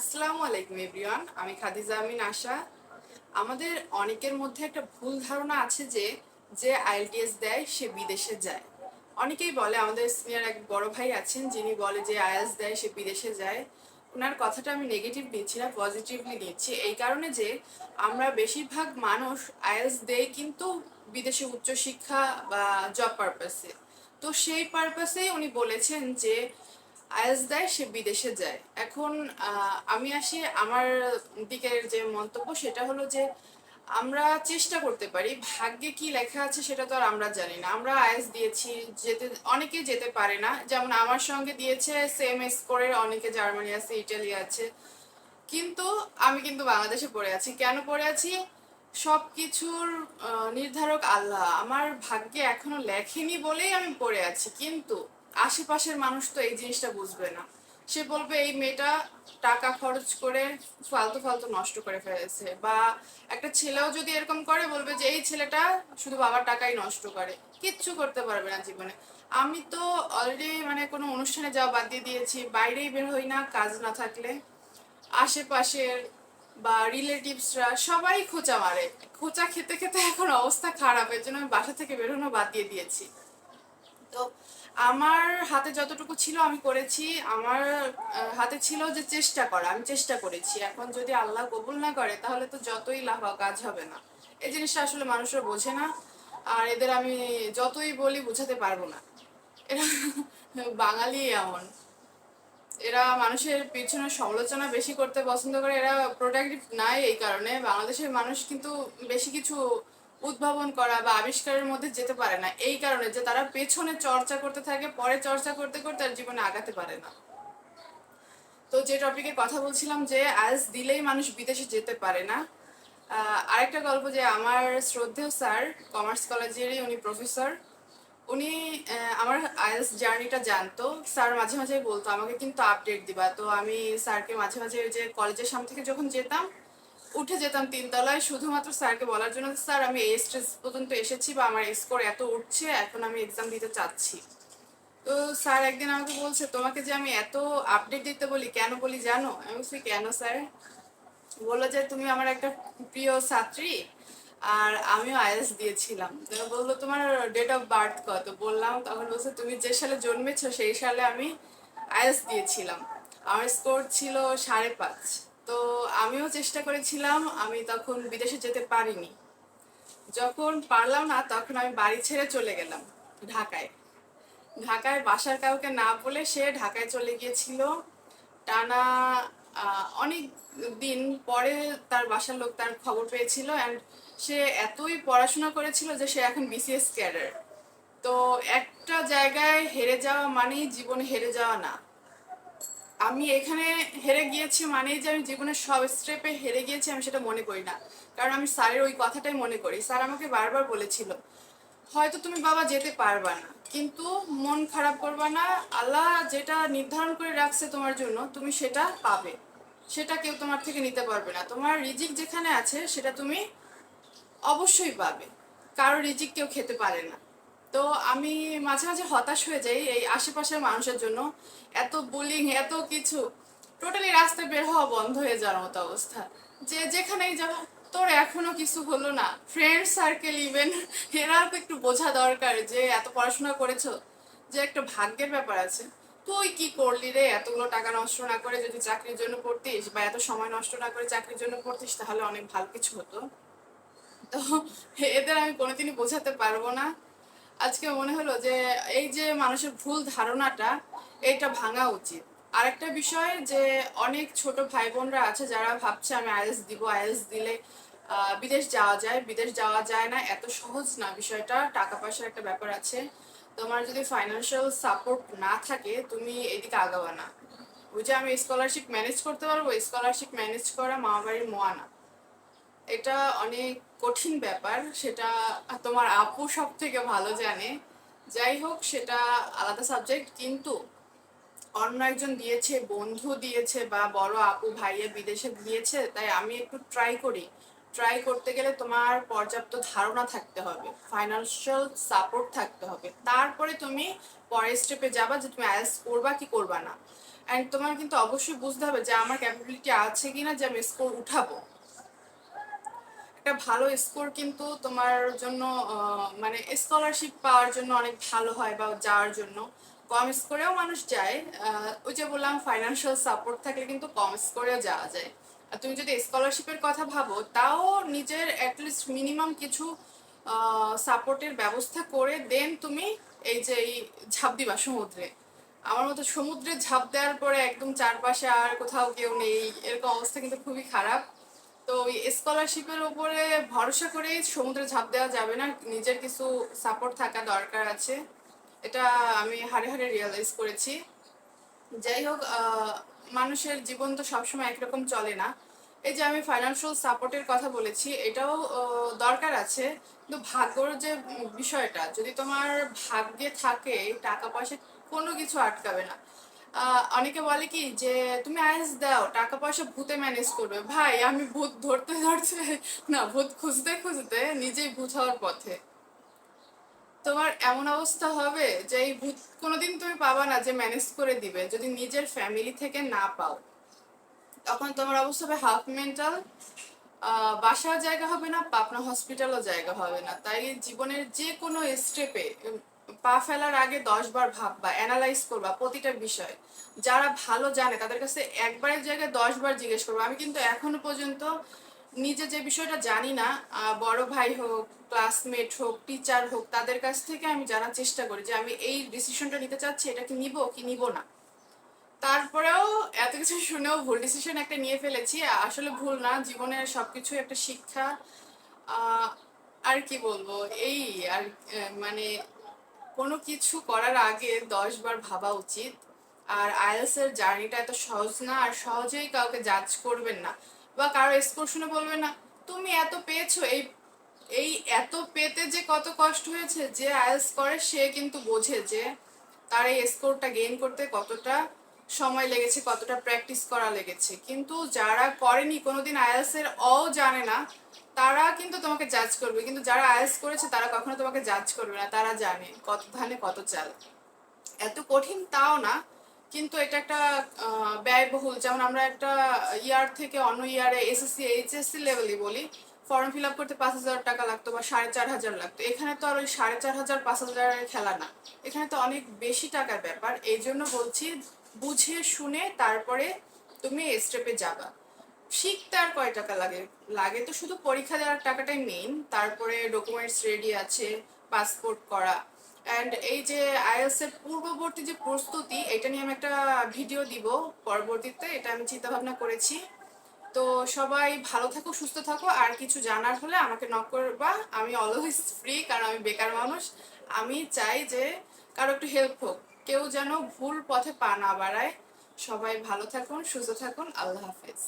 আসসালামু আলাইকুম, এভরিওয়ান। আমি খাদিজা আমিন আশা। আমাদের অনেকের মধ্যে একটা ভুল ধারণা আছে যে যে আইএলটিএস দেয়, সে বিদেশে যায়। অনেকেই বলে, আমাদের সিনিয়র এক বড় ভাই আছেন, যিনি বলে যে আইএলস দেয়, সে বিদেশে যায়। ওনার কথাটা আমি নেগেটিভ নিচ্ছি না পজিটিভলি নিচ্ছি এই কারণে যে, আমরা বেশিরভাগ মানুষ আইএলস দেয় কিন্তু বিদেশে উচ্চশিক্ষা বা জব পারপাসে তো সেই পারপাসেই উনি বলেছেন যে আইএলস দেয়, সে বিদেশে যায়। এখন আমি আসি আমার দিকের যে মন্তব্য সেটা হলো যে, আমরা চেষ্টা করতে পারি, ভাগ্যে কি লেখা আছে সেটা তো আর আমরা জানি না। আমরা আইএস দিয়েছি, যেতে অনেকে যেতে পারে না। যেমন আমার সঙ্গে দিয়েছে সেম করে অনেকে জার্মানি আছে, ইটালি আছে। কিন্তু আমি কিন্তু বাংলাদেশে পড়ে আছি। কেন পড়ে আছি? সব কিছুর নির্ধারক আল্লাহ। আমার ভাগ্যে এখনও লেখেনি বলেই আমি পড়ে আছি। কিন্তু আশেপাশের মানুষ তো এই জিনিসটা বুঝবে না। সে বলবে, এই মেয়েটা টাকা খরচ করে ফালতু ফালতু নষ্ট করে ফেলেছে। বা একটা ছেলেও যদি এরকম করে, বলবে যে, এই ছেলেটা শুধু বাবার টাকাই নষ্ট করে। কিচ্ছু করতে পারবে না জীবনে। আমি তো অলরেডি মানে কোনো অনুষ্ঠানে যাওয়া বাদ দিয়ে দিয়েছি, বাইরেই বের হই না, কাজ না থাকলে। আশেপাশের বা রিলেটিভসরা সবাই খোঁচা মারে। খোঁচা খেতে খেতে এখন অবস্থা খারাপ, এর জন্য আমি বাসা থেকে বেরোনো বাদ দিয়ে দিয়েছি। তো আমার হাতে যতটুকু ছিল আমি করেছি। আমার হাতে ছিল যে চেষ্টা করা, আমি চেষ্টা করেছি। এখন যদি আল্লাহ কবুল না করে, তাহলে তো যতই লাভ কাজ হবে না। এই জিনিসটা আসলে মানুষরা বোঝে না। আর এদের আমি যতই বলি, বোঝাতে পারব না। এরা বাঙালি এমন। এরা মানুষের পিছনে সমালোচনা বেশি করতে পছন্দ করে। এরা প্রোডাক্টিভ নাই এই কারণে। বাংলাদেশের মানুষ কিন্তু বেশি কিছু উদ্ভাবন করা বা আবিষ্কারের মধ্যে যেতে পারে না। এই কারণে যে তারা পেছনে চর্চা করতে থাকে, পরে চর্চা করতে করতে আর জীবনে আগাতে পারে না। তো যে টপিকে কথা বলছিলাম যে আজ দিলেই মানুষ বিদেশে যেতে পারে না আরেকটা গল্প যে আমার শ্রদ্ধেয় স্যার, কমার্স কলেজেরই উনি প্রফেসর উনি আমার আইএলস জার্নিটা জানতো। স্যার মাঝে মাঝে বলতো, আমাকে কিন্তু আপডেট দিবা। তো আমি স্যারকে মাঝে মাঝে যে কলেজের সামনে থেকে যখন যেতাম উঠে যেতাম তিনতলায় শুধুমাত্র স্যারকে বলার জন্য স্যার, আমি এই স্টেজ পর্যন্ত এসেছি বা আমার স্কোর এত উঠছে, এখন আমি এক্সাম দিতে চাচ্ছি। তো স্যার একদিন আমাকে বলছে, তোমাকে যে আমি এত আপডেট দিতে বলি, কেন বলি জানো? আমি বলছি, কেন স্যার? বলল যে, তুমি আমার একটা প্রিয় ছাত্রী আর আমিও আইএস দিয়েছিলাম। বলল, তোমার ডেট অফ বার্থ কত? বললাম, তখন বলছে, তুমি যে সালে জন্মেছো, সেই সালে আমি আইএস দিয়েছিলাম। আমার স্কোর ছিল সাড়ে পাঁচ। তো আমিও চেষ্টা করেছিলাম, আমি তখন বিদেশে যেতে পারিনি। যখন পারলাম না, তখন আমি বাড়ি ছেড়ে চলে গেলাম, ঢাকায়। ঢাকায় বাসার কাউকে না বলে সে ঢাকায় চলে গিয়েছিল। টানা অনেক দিন পরে তার বাসার লোক তার খবর পেয়েছিল অ্যান্ড সে এতই পড়াশোনা করেছিল যে সে এখন বিসিএস ক্যাডার তো একটা জায়গায় হেরে যাওয়া মানেই জীবনে হেরে যাওয়া না। আমি এখানে হেরে গিয়েছি মানেই যে আমি জীবনের সব স্টেপে হেরে গিয়েছি, আমি সেটা মনে করি না। কারণ আমি স্যারের ওই কথাটাই মনে করি। স্যার আমাকে বারবার বলেছিল, হয়তো তুমি বাবা যেতে পারবা না, কিন্তু মন খারাপ করবা না। আল্লাহ যেটা নির্ধারণ করে রাখছে তোমার জন্য, তুমি সেটা পাবে। সেটা কেউ তোমার থেকে নিতে পারবে না। তোমার রিজিক যেখানে আছে, সেটা তুমি অবশ্যই পাবে। কারও রিজিক কেউ খেতে পারে না। তো আমি মাঝে মাঝে হতাশ হয়ে যাই এই আশেপাশের মানুষের জন্য। এত বুলিং এত কিছু। টোটালি রাস্তায় বের হওয়া বন্ধ হয়ে যাওয়ার মতো অবস্থা। যে যেখানেই যাব তোর এখনও কিছু হলো না। ফ্রেন্ড সার্কেল ইভেন এরা তো একটু বোঝা দরকার যে এত পড়াশোনা করেছ, যে একটা ভাগ্যের ব্যাপার আছে। তুই কি করলি রে? এতগুলো টাকা নষ্ট না করে যদি চাকরির জন্য পড়তিস বা এত সময় নষ্ট না করে চাকরির জন্য পড়তিস, তাহলে অনেক ভালো কিছু হতো। তো এদের আমি কোনোদিনই বোঝাতে পারব না। আজকে মনে হলো যে এই যে মানুষের ভুল ধারণাটা, এটা ভাঙা উচিত। আরেকটা বিষয় যে অনেক ছোট ভাই বোনরা আছে যারা ভাবছে, আমি আইএলস দিব আইএলস দিলে বিদেশ যাওয়া যায়। বিদেশ যাওয়া যায় না, এত সহজ না বিষয়টা টাকা পয়সার একটা ব্যাপার আছে। তোমার যদি ফাইন্যান্সিয়াল সাপোর্ট না থাকে, তুমি এদিকে আগাবা না। যে আমি স্কলারশিপ ম্যানেজ করতে পারব? স্কলারশিপ ম্যানেজ করা মামা বাড়ির মোয়ানা এটা অনেক কঠিন ব্যাপার, সেটা তোমার আপু সব থেকে ভালো জানে। যাই হোক, সেটা আলাদা সাবজেক্ট কিন্তু অন্য একজন দিয়েছে, বন্ধু দিয়েছে বা বড় আপু ভাইয়া বিদেশে দিয়েছে তাই আমি একটু ট্রাই করি। ট্রাই করতে গেলে তোমার পর্যাপ্ত ধারণা থাকতে হবে ফাইন্যান্সিয়াল সাপোর্ট থাকতে হবে। তারপরে তুমি পরের স্টেপে যাবা যে তুমি আইএলস করবা কি করবা না। অ্যান্ড তোমার কিন্তু অবশ্যই বুঝতে হবে যে আমার ক্যাপাবিলিটি আছে কি না যে আমি স্কোর উঠাবো। একটা ভালো স্কোর কিন্তু তোমার জন্য মানে স্কলারশিপ পাওয়ার জন্য অনেক ভালো হয় বা যাওয়ার জন্য। কম স্কোরেও মানুষ যায় ওই যে বললাম ফাইন্যান্সিয়াল সাপোর্ট থাকলে কিন্তু কম স্কোরেও যাওয়া যায়। আর তুমি যদি স্কলারশিপের কথা ভাবো, তাও নিজের অ্যাটলিস্ট মিনিমাম কিছু সাপোর্টের ব্যবস্থা করে দেন তুমি এই যে এই ঝাঁপ দিবা সমুদ্রে। আমার মতো সমুদ্রে ঝাঁপ দেওয়ার পরে একদম চারপাশে আর কোথাও কেউ নেই, এরকম অবস্থা কিন্তু খুবই খারাপ। তো স্কলারশিপের উপরে ভরসা করে সমুদ্রে ঝাঁপ দেওয়া যাবে না, নিজের কিছু সাপোর্ট থাকা দরকার আছে। এটা আমি হারে হারে রিয়েলাইজ করেছি। যাই হোক মানুষের জীবন তো সবসময় একরকম চলে না। এই যে আমি ফাইন্যান্সিয়াল সাপোর্টের কথা বলেছি, এটাও দরকার আছে। কিন্তু ভাগ্যর যে বিষয়টা, যদি তোমার ভাগ্যে থাকে, টাকা পয়সা কোনো কিছু আটকাবে না। অনেকে বলে কি যে, তুমি আইস দাও টাকা পয়সা ভূতে ম্যানেজ করবে। ভাই, আমি ভূত ধরতে ধরতে, না, ভূত খুঁজতে খুঁজতে নিজেই ভূত হওয়ার পথে। তোমার এমন অবস্থা হবে যে, এই ভূত কোনোদিন তুমি পাবা না যে ম্যানেজ করে দিবে, যদি নিজের ফ্যামিলি থেকে না পাও। তখন তোমার অবস্থা হবে হাফ মেন্টাল বাসার জায়গা হবে না, পাবনা হসপিটালও জায়গা হবে না। তাই জীবনের যে কোনো স্টেপে পা ফেলার আগে দশ বার ভাববা অ্যানালাইজ করবা প্রতিটা বিষয়। যারা ভালো জানে তাদের কাছে একবারের জায়গায় দশ বার জিজ্ঞেস করব। আমি কিন্তু এখনও পর্যন্ত নিজে যে বিষয়টা জানি না বড় ভাই হোক ক্লাসমেট হোক টিচার হোক, তাদের কাছ থেকে আমি জানার চেষ্টা করি যে আমি এই ডিসিশনটা নিতে চাচ্ছি, এটা কি নিব কি নিব না। তারপরেও এত কিছু শুনেও ভুল ডিসিশন একটা নিয়ে ফেলেছি। আসলে ভুল না, জীবনের সবকিছু একটা শিক্ষা। আর কি বলব? এই আর মানে কোনো কিছু করার আগে দশ বার ভাবা উচিত। আর আইএলস এর জার্নিটা এত সহজ না, আর সহজেই কাউকে জাজ করবেন না বা কারও স্কোর শুনে বলবেন না। তুমি এত পেয়েছ, এই এই এত পেতে যে কত কষ্ট হয়েছে, যে আইএলস করে সে কিন্তু বোঝে যে তার এই স্কোরটা গেইন করতে কতটা সময় লেগেছে, কতটা প্র্যাকটিস করা লেগেছে। কিন্তু যারা করেনি, কোনোদিন এর অও জানে না, তারা কিন্তু তোমাকে জাজ করবে। কিন্তু যারা আইএলস করেছে, তারা কখনো তোমাকে জাজ করবে না, তারা জানে কত ধানে কত চাল। এত কঠিন তাও না, কিন্তু এটা একটা ব্যয়বহুল। যেমন আমরা একটা ইয়ার থেকে অন্য ইয়ারে এসএসসি এইচএসসি লেভেলই বলি ফর্ম ফিল আপ করতে পাঁচ হাজার টাকা লাগতো বা সাড়ে চার হাজার লাগতো। এখানে তো আর ওই সাড়ে চার হাজার, পাঁচ হাজারের খেলা না। এখানে তো অনেক বেশি টাকার ব্যাপার। এই জন্য বলছি বুঝে শুনে তারপরে তুমি স্টেপে যাবা। শিখতে আর কয় টাকা লাগে? লাগে তো শুধু পরীক্ষা দেওয়ার টাকাটাই মেইন তারপরে ডকুমেন্টস রেডি আছে পাসপোর্ট করা। অ্যান্ড এই যে আইএলস এর পূর্ববর্তী যে প্রস্তুতি, এটা নিয়ে আমি একটা ভিডিও দিব পরবর্তীতে, এটা আমি চিন্তা ভাবনা করেছি। তো সবাই ভালো থাকো, সুস্থ থাকো, আর কিছু জানার হলে আমাকে নক করবা। আমি অলওয়েজ ফ্রি কারণ আমি বেকার মানুষ। আমি চাই যে কারও একটু হেল্প হোক। কেউ যেন ভুল পথে পা না বাড়ায়। সবাই ভালো থাকুন সুস্থ থাকুন। আল্লাহ হাফেজ।